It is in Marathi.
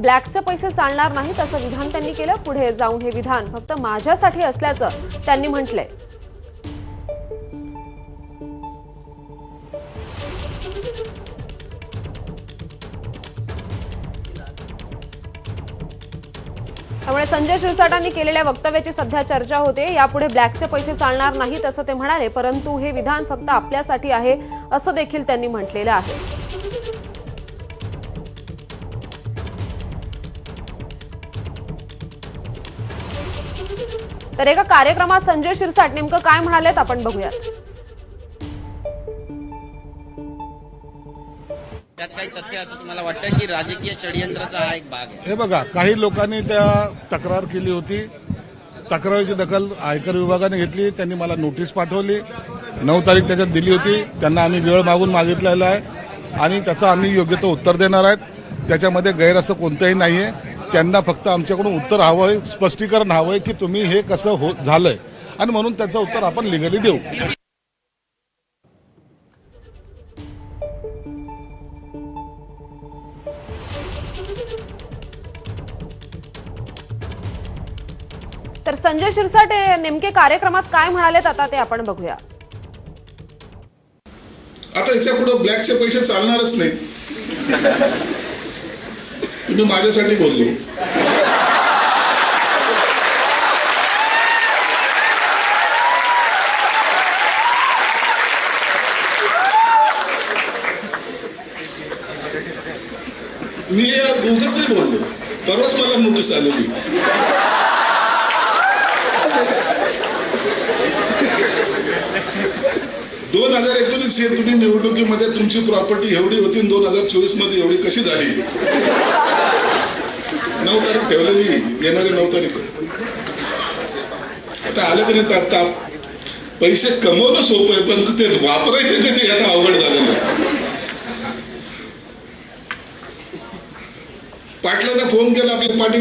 ब्लॅकचे पैसे चालणार नाहीत असं विधान त्यांनी केलं. पुढे जाऊन हे विधान फक्त माझ्यासाठी असल्याचं त्यांनी म्हटलंय. त्यामुळे संजय शिरसाटांनी केलेल्या वक्तव्याची सध्या चर्चा होते. यापुढे ब्लॅकचे पैसे चालणार नाहीत असं ते म्हणाले परंतु हे विधान फक्त आपल्यासाठी आहे असं देखील त्यांनी म्हटलेलं आहे. तर एका कार्यक्रमात संजय शिरसाट नेमकं काय म्हणालेत आपण बघूयात. त्यात काही तथ्य असं तुम्हाला वाटतं की राजकीय षडयंत्राचा हा एक भाग आहे? हे बघा काही लोकांनी त्या तक्रार केली होती. तक्रारीची दखल आयकर विभागाने घेतली. त्यांनी मला नोटीस पाठवली. नऊ तारीख त्याच्यात दिली होती. त्यांना आम्ही वेळ मागून मागितलेला आहे. आणि त्याचं आम्ही योग्य तो उत्तर देणार आहेत. त्याच्यामध्ये गैर असं कोणतंही नाहीये. त्यांना फक्त आमच्याकडून उत्तर हवंय स्पष्टीकरण हवंय की तुम्ही हे कसं हो झालंय. आणि म्हणून त्याचं उत्तर आपण लिगली देऊ. तर संजय शिरसाट हे नेमके कार्यक्रमात काय म्हणालेत आता ते आपण बघूया. आता याच्यापुढे ब्लॅकचे पैसे चालणारच नाही. मी माझ्यासाठी बोललो. मी या नाही बोललो. परवाच मला नोटीस आलेली दोन हजार एकोणीस हे तुम्ही निवडणुकीमध्ये तुमची प्रॉपर्टी एवढी होती दोन हजार चोवीसमध्ये एवढी कशी झाली? नऊ तारीख ठेवलेली येणारी नऊ तारीख. आता आलं तरी ताप ताप पैसे कमवणं सोपं आहे पण ते वापरायचे कसे आता अवघड झालेलं पाटलांना फोन केला आपल्या पाटील